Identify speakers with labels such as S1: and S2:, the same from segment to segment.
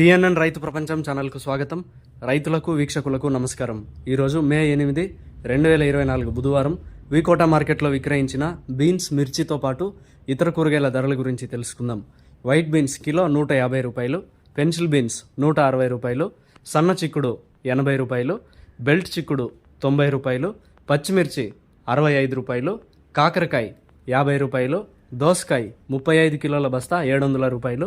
S1: TNN రైతు ప్రపంచం ఛానల్కు స్వాగతం. రైతులకు వీక్షకులకు నమస్కారం. ఈరోజు మే ఎనిమిది రెండు వేల ఇరవై నాలుగు బుధవారం వికోట మార్కెట్లో విక్రయించిన బీన్స్ మిర్చితో పాటు ఇతర కూరగాయల ధరల గురించి తెలుసుకుందాం. వైట్ బీన్స్ కిలో నూట యాభై రూపాయలు పెన్సిల్ బీన్స్ నూట అరవై రూపాయలు సన్న చిక్కుడు ఎనభై రూపాయలు బెల్ట్ చిక్కుడు తొంభై రూపాయలు పచ్చిమిర్చి అరవై ఐదు రూపాయలు కాకరకాయ యాభై రూపాయలు దోసకాయ ముప్పై ఐదు కిలోల బస్తా ఏడు వందల రూపాయలు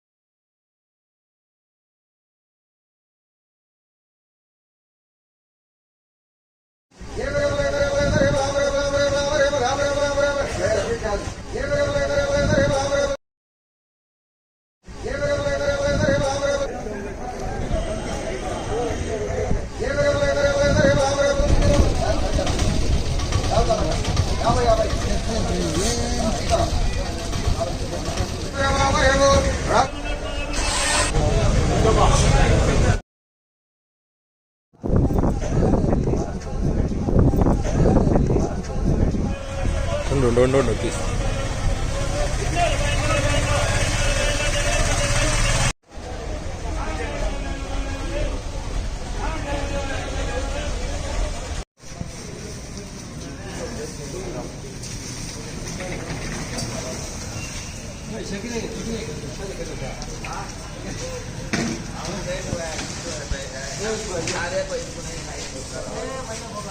S2: don't, don't, don't, don't, don't, please. Hãy subscribe cho kênh
S3: Ghiền Mì Gõ Để không bỏ lỡ những video hấp dẫn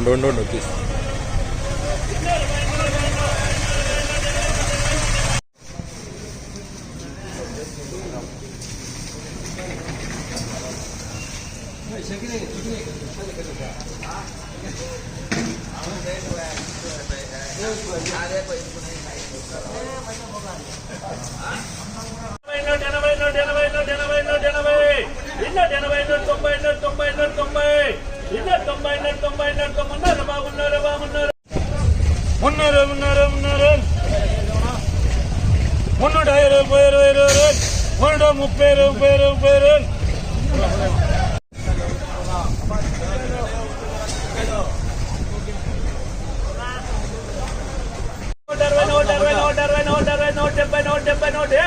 S3: no no no notice. ఉన్నారు నూట తొమ్మిది బాగున్నారు బాగున్నారు? మున్నూరు మున్నూరు మున్నూరు మున్నూట ఇరవై ఇరవై ఇరవై ఇరవై మున్నూట ముప్పై ఇరవై ముప్పై ఇరవై ముప్పై నూట నూట అరవై నూట అరవై నూట డెబ్బై నూట డెబ్బై నూట ఏ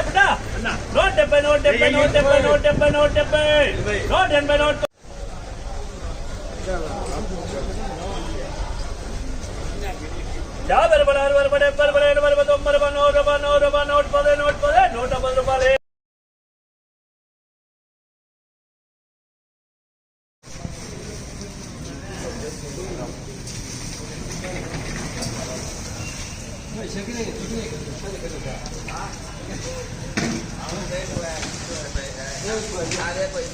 S3: నూట డెబ్బై నూట డెబ్బై నూట డెబ్బై నూట డెబ్బై నూట డెబ్బై నూట ఎనభై నూట யாவர் பல அறுவர் பட பரபட இருபது ஒன்பது ரூபாய் நூறு ரூபாய் நூறு ரூபாய் நோட் பது நோட் பது நூற்றம்பது ரூபாய் அதே போய்